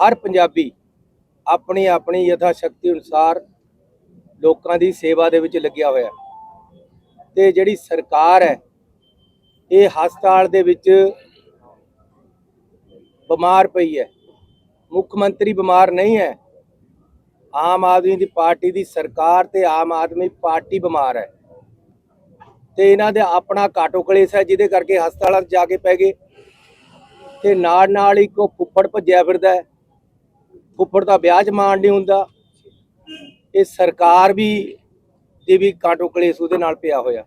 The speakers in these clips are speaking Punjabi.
ਹਰ ਪੰਜਾਬੀ ਆਪਣੀ ਆਪਣੀ ਯਥਾ ਸ਼ਕਤੀ ਅਨੁਸਾਰ ਲੋਕਾਂ ਦੀ ਸੇਵਾ ਦੇ ਵਿੱਚ ਲੱਗਿਆ ਹੋਇਆ ਤੇ ਜਿਹੜੀ ਸਰਕਾਰ ਹੈ, ਇਹ ਹਸਪਤਾਲ ਦੇ ਵਿੱਚ ਬਿਮਾਰ ਪਈ ਹੈ। ਮੁੱਖ ਮੰਤਰੀ ਬਿਮਾਰ ਨਹੀਂ ਹੈ। ਆਮ ਆਦਮੀ ਦੀ ਪਾਰਟੀ ਦੀ ਸਰਕਾਰ ਤੇ ਆਮ ਆਦਮੀ ਪਾਰਟੀ ਬਿਮਾਰ ਹੈ। ਤੇ ਇਹਨਾਂ ਦੇ ਆਪਣਾ ਕਾਟੋ ਕਲੇਸ਼ ਹੈ, ਜਿਹਦੇ ਕਰਕੇ ਹਸਪਤਾਲਾਂ 'ਚ ਜਾ ਕੇ ਪੈ ਗਏ। ਤੇ ਨਾਲ ਨਾਲ ਇੱਕ ਉਹ ਫੁੱਫੜ ਭੱਜਿਆ ਫਿਰਦਾ ਹੈ। ਫੁੱਫੜ ਦਾ ਵਿਆਹ ਜਮਾਨ ਨਹੀਂ ਹੁੰਦਾ। ਇਹ ਸਰਕਾਰ ਵੀ ਦੀ ਵੀ ਕਾਟੋ ਕਲੇਸ਼ ਉਹਦੇ ਨਾਲ ਪਿਆ ਹੋਇਆ।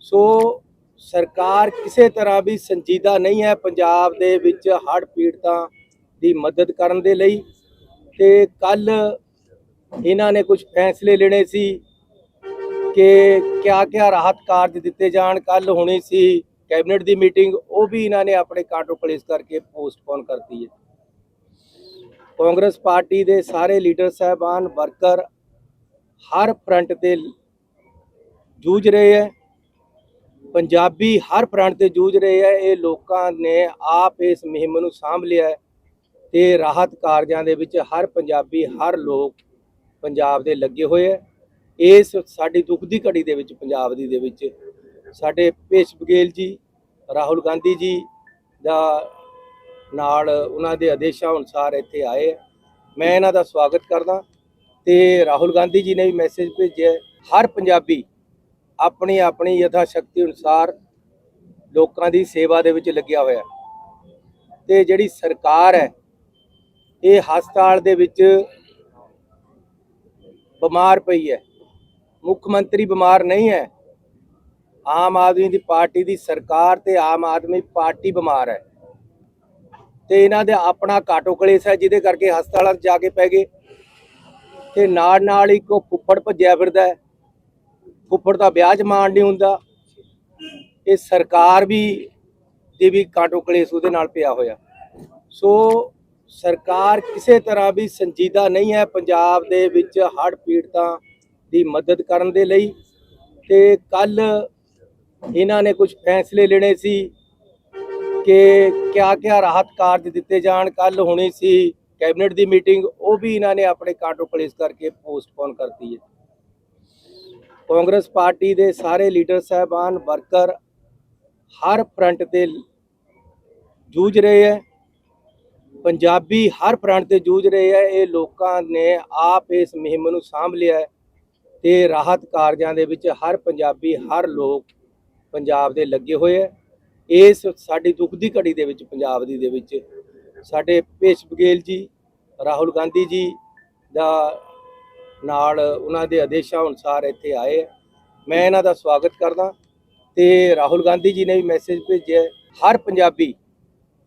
ਸੋ ਸਰਕਾਰ ਕਿਸੇ ਤਰ੍ਹਾਂ ਵੀ ਸੰਜੀਦਾ ਨਹੀਂ ਹੈ ਪੰਜਾਬ ਦੇ ਵਿੱਚ ਹੜ੍ਹ ਪੀੜਤਾਂ ਦੀ ਮਦਦ ਕਰਨ ਦੇ ਲਈ। ਤੇ ਕੱਲ ਇਹਨਾਂ ਨੇ ਕੁਝ ਫੈਸਲੇ ਲੈਣੇ ਸੀ ਕਿ ਕਿਆ ਕਿਆ ਰਾਹਤ ਕਾਰਜ ਦਿੱਤੇ ਜਾਣ। ਕੱਲ ਹੋਣੀ ਸੀ ਕੈਬਨਿਟ ਦੀ ਮੀਟਿੰਗ, ਉਹ ਵੀ ਇਹਨਾਂ ਨੇ ਆਪਣੇ ਕਾਟੋ ਕਲੇਸ਼ ਕਰਕੇ ਪੋਸਟਪੋਨ ਕਰਤੀ ਹੈ। ਕਾਂਗਰਸ ਪਾਰਟੀ ਦੇ ਸਾਰੇ ਲੀਡਰ ਸਾਹਿਬਾਨ, ਵਰਕਰ ਹਰ ਫਰੰਟ ਤੇ ਜੂਝ ਰਹੇ ਹੈ। ਪੰਜਾਬੀ ਹਰ ਫਰੰਟ ਤੇ ਜੂਝ ਰਹੇ ਹੈ। ਇਹ ਲੋਕਾਂ ਨੇ ਆਪ ਇਸ ਮੁਹਿੰਮ ਨੂੰ ਸਾਂਭ ਲਿਆ ਹੈ ਤੇ ਰਾਹਤ ਕਾਰਜਾਂ ਦੇ ਵਿੱਚ ਹਰ ਪੰਜਾਬੀ, ਹਰ ਲੋਕ ਪੰਜਾਬ ਦੇ ਲੱਗੇ ਹੋਏ ਹੈ। ਇਸ ਸਾਡੀ ਦੁੱਖ ਦੀ ਘੜੀ ਦੇ ਵਿੱਚ, ਪੰਜਾਬ ਦੀ ਦੇ ਵਿੱਚ ਸਾਡੇ ਪੇਸ਼ ਬਗੇਲ ਜੀ, ਰਾਹੁਲ ਗਾਂਧੀ ਜੀ ਦਾ ਨਾਲ ਉਹਨਾਂ ਦੇ ਆਦੇਸ਼ਾਂ ਅਨੁਸਾਰ ਇੱਥੇ ਆਏ ਮੈਂ ਇਹਨਾਂ ਦਾ ਸਵਾਗਤ ਕਰਦਾ ਤੇ ਰਾਹੁਲ ਗਾਂਧੀ ਜੀ ਨੇ ਵੀ ਮੈਸੇਜ ਭੇਜਿਆ ਹਰ ਪੰਜਾਬੀ ਆਪਣੀ ਆਪਣੀ ਯਥਾ ਸ਼ਕਤੀ ਅਨੁਸਾਰ ਲੋਕਾਂ ਦੀ ਸੇਵਾ ਦੇ ਵਿੱਚ ਲੱਗਿਆ ਹੋਇਆ ਹੈ। ਤੇ ਜਿਹੜੀ ਸਰਕਾਰ ਹੈ, ਇਹ ਹਸਪਤਾਲ ਦੇ ਵਿੱਚ ਬਿਮਾਰ ਪਈ ਹੈ। ਮੁੱਖ ਮੰਤਰੀ ਬਿਮਾਰ ਨਹੀਂ ਹੈ। ਆਮ ਆਦਮੀ ਦੀ ਪਾਰਟੀ ਦੀ ਸਰਕਾਰ ਤੇ ਆਮ ਆਦਮੀ ਪਾਰਟੀ ਬਿਮਾਰ ਹੈ। ਤੇ ਇਹਨਾਂ ਦੇ ਆਪਣਾ ਕਾਟੋ ਕਲੇਸ਼ ਹੈ, ਜਿਹਦੇ ਕਰਕੇ ਹਸਪਤਾਲਾਂ 'ਚ ਜਾ ਕੇ ਪੈ ਗਏ। ਤੇ ਨਾਲ ਨਾਲ ਇੱਕ ਉਹ ਫੁੱਫੜ ਭੱਜਿਆ ਫਿਰਦਾ ਹੈ। ਫੁੱਫੜ ਦਾ ਵਿਆਹ ਜਮਾਨ ਨਹੀਂ ਹੁੰਦਾ। ਇਹ ਸਰਕਾਰ ਵੀ, ਦੀ ਵੀ ਕਾਟੋ ਕਲੇਸ਼ ਉਹਦੇ ਨਾਲ ਪਿਆ ਹੋਇਆ। ਸੋ ਸਰਕਾਰ ਕਿਸੇ ਤਰ੍ਹਾਂ ਵੀ ਸੰਜੀਦਾ ਨਹੀਂ ਹੈ ਪੰਜਾਬ ਦੇ ਵਿੱਚ ਹੜ੍ਹ ਪੀੜਤਾਂ ਦੀ ਮਦਦ ਕਰਨ ਦੇ ਲਈ। ਤੇ ਕੱਲ ਇਹਨਾਂ ਨੇ ਕੁਝ ਫੈਸਲੇ ਲੈਣੇ ਸੀ। ਕਿ ਕਿਆ ਕਿਆ ਰਾਹਤ ਕਾਰਜ ਦਿੱਤੇ ਜਾਣ ਕੱਲ ਹੋਣੀ ਸੀ ਕੈਬਨਿਟ ਦੀ ਮੀਟਿੰਗ, ਉਹ ਵੀ ਇਹਨਾਂ ਨੇ ਆਪਣੇ ਕਾਟੋ ਕਲੇਸ਼ ਕਰਕੇ ਪੋਸਟਪੋਨ ਕਰਤੀ ਹੈ। ਕਾਂਗਰਸ ਪਾਰਟੀ ਦੇ ਸਾਰੇ ਲੀਡਰ ਸਾਹਿਬਾਨ, ਵਰਕਰ ਹਰ ਫਰੰਟ ਤੇ ਜੂਝ ਰਹੇ ਹੈ। ਪੰਜਾਬੀ ਹਰ ਫਰੰਟ ਤੇ ਜੂਝ ਰਹੇ ਹੈ। ਇਹ ਲੋਕਾਂ ਨੇ ਆਪ ਇਸ ਮੁਹਿੰਮ ਨੂੰ ਸਾਂਭ ਲਿਆ ਹੈ ਤੇ ਰਾਹਤ ਕਾਰਜਾਂ ਦੇ ਵਿੱਚ ਹਰ ਪੰਜਾਬੀ, ਹਰ ਲੋਕ ਪੰਜਾਬ ਦੇ ਲੱਗੇ ਹੋਏ ਹੈ। ਇਸ ਸਾਡੀ ਦੁੱਖ ਦੀ ਘੜੀ ਦੇ ਵਿੱਚ, ਪੰਜਾਬ ਦੀ ਦੇ ਵਿੱਚ ਸਾਡੇ ਭੇਸ਼ ਬਗੇਲ ਜੀ, ਰਾਹੁਲ ਗਾਂਧੀ ਜੀ ਦਾ ਨਾਲ ਉਹਨਾਂ ਦੇ ਆਦੇਸ਼ਾਂ ਅਨੁਸਾਰ ਇੱਥੇ ਆਏ ਮੈਂ ਇਹਨਾਂ ਦਾ ਸਵਾਗਤ ਕਰਦਾ ਤੇ ਰਾਹੁਲ ਗਾਂਧੀ ਜੀ ਨੇ ਵੀ ਮੈਸੇਜ ਭੇਜਿਆ ਹਰ ਪੰਜਾਬੀ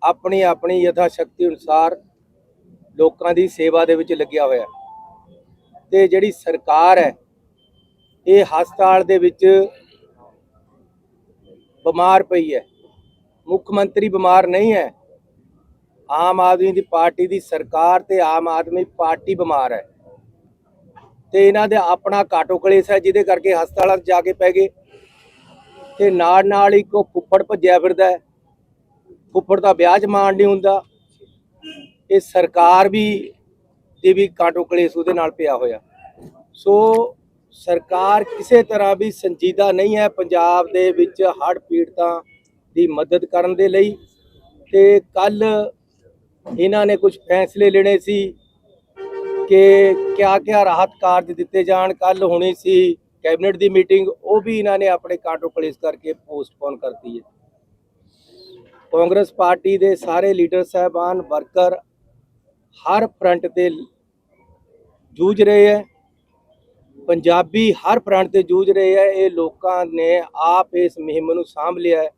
ਆਪਣੀ ਆਪਣੀ ਯਥਾ ਸ਼ਕਤੀ ਅਨੁਸਾਰ ਲੋਕਾਂ ਦੀ ਸੇਵਾ ਦੇ ਵਿੱਚ ਲੱਗਿਆ ਹੋਇਆ ਹੈ। ਤੇ ਜਿਹੜੀ ਸਰਕਾਰ ਹੈ, ਇਹ ਹਸਪਤਾਲ ਦੇ ਵਿੱਚ ਬਿਮਾਰ ਪਈ ਹੈ। ਮੁੱਖ ਮੰਤਰੀ ਬਿਮਾਰ ਨਹੀਂ ਹੈ। ਆਮ ਆਦਮੀ ਦੀ ਪਾਰਟੀ ਦੀ ਸਰਕਾਰ ਤੇ ਆਮ ਆਦਮੀ ਪਾਰਟੀ ਬਿਮਾਰ ਹੈ। ਤੇ ਇਹਨਾਂ ਦੇ ਆਪਣਾ ਕਾਟੋ ਕਲੇਸ਼ ਹੈ, ਜਿਹਦੇ ਕਰਕੇ ਹਸਪਤਾਲਾਂ 'ਚ ਜਾ ਕੇ ਪੈ ਗਏ। ਤੇ ਨਾਲ ਨਾਲ ਇੱਕ ਉਹ ਫੁੱਫੜ ਭੱਜਿਆ ਫਿਰਦਾ ਹੈ। ਫੁੱਫੜ ਦਾ ਵਿਆਹ ਜਮਾਨ ਨਹੀਂ ਹੁੰਦਾ। ਇਹ ਸਰਕਾਰ ਵੀ, ਦੀ ਵੀ ਕਾਟੋ ਕਲੇਸ਼ ਉਹਦੇ ਨਾਲ ਪਿਆ ਹੋਇਆ। ਸੋ ਸਰਕਾਰ ਕਿਸੇ ਤਰ੍ਹਾਂ ਵੀ ਸੰਜੀਦਾ ਨਹੀਂ ਹੈ। ਪੰਜਾਬ ਦੇ ਵਿੱਚ ਹੜ੍ਹ ਪੀੜਤਾਂ ਦੀ ਮਦਦ ਕਰਨ ਦੇ ਲਈ ਤੇ ਕੱਲ ਇਹਨਾਂ ਨੇ ਕੁਝ ਫੈਸਲੇ ਲੈਣੇ ਸੀ ਕਿ ਕਿਆ ਕਿਆ ਰਾਹਤ ਕਾਰਜ ਦਿੱਤੇ ਜਾਣ। ਕੱਲ ਹੋਣੀ ਸੀ ਕੈਬਨਿਟ ਦੀ ਮੀਟਿੰਗ, ਉਹ ਵੀ ਇਹਨਾਂ ਨੇ ਆਪਣੇ ਕਾਟੋ ਕਲੇਸ਼ ਕਰਕੇ ਪੋਸਟਪੋਨ ਕਰਤੀ ਹੈ। ਕਾਂਗਰਸ ਪਾਰਟੀ ਦੇ ਸਾਰੇ ਲੀਡਰ, ਸਾਹਿਬਾਨ, ਵਰਕਰ ਹਰ ਫਰੰਟ ਤੇ ਜੂਝ ਰਹੇ ਹੈ। ਪੰਜਾਬੀ ਹਰ ਫਰੰਟ ਤੇ ਜੂਝ ਰਹੇ ਹੈ। ਇਹ ਲੋਕਾਂ ਨੇ ਆਪ ਇਸ ਮੁਹਿੰਮ ਨੂੰ ਸਾਂਭ ਲਿਆ ਹੈ।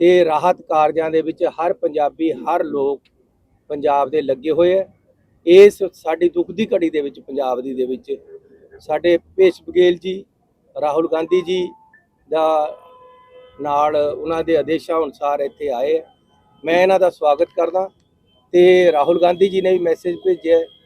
ਤੇ ਰਾਹਤ ਕਾਰਜਾਂ ਦੇ ਵਿੱਚ ਹਰ ਪੰਜਾਬੀ, ਹਰ ਲੋਕ ਪੰਜਾਬ ਦੇ ਲੱਗੇ ਹੋਏ ਹੈ ਇਸ ਸਾਡੀ ਦੁੱਖ ਦੀ ਘੜੀ ਦੇ ਵਿੱਚ, ਪੰਜਾਬ ਦੀ ਦੇ ਵਿੱਚ ਸਾਡੇ ਭੇਸ਼ ਬਗੇਲ ਜੀ, ਰਾਹੁਲ ਗਾਂਧੀ ਜੀ ਦਾ ਨਾਲ ਉਹਨਾਂ ਦੇ ਆਦੇਸ਼ਾਂ ਅਨੁਸਾਰ ਇੱਥੇ ਆਏ ਹੈ। ਮੈਂ ਇਹਨਾਂ ਦਾ ਸਵਾਗਤ ਕਰਦਾ ਤੇ ਰਾਹੁਲ ਗਾਂਧੀ ਜੀ ਨੇ ਵੀ ਮੈਸੇਜ ਭੇਜਿਆ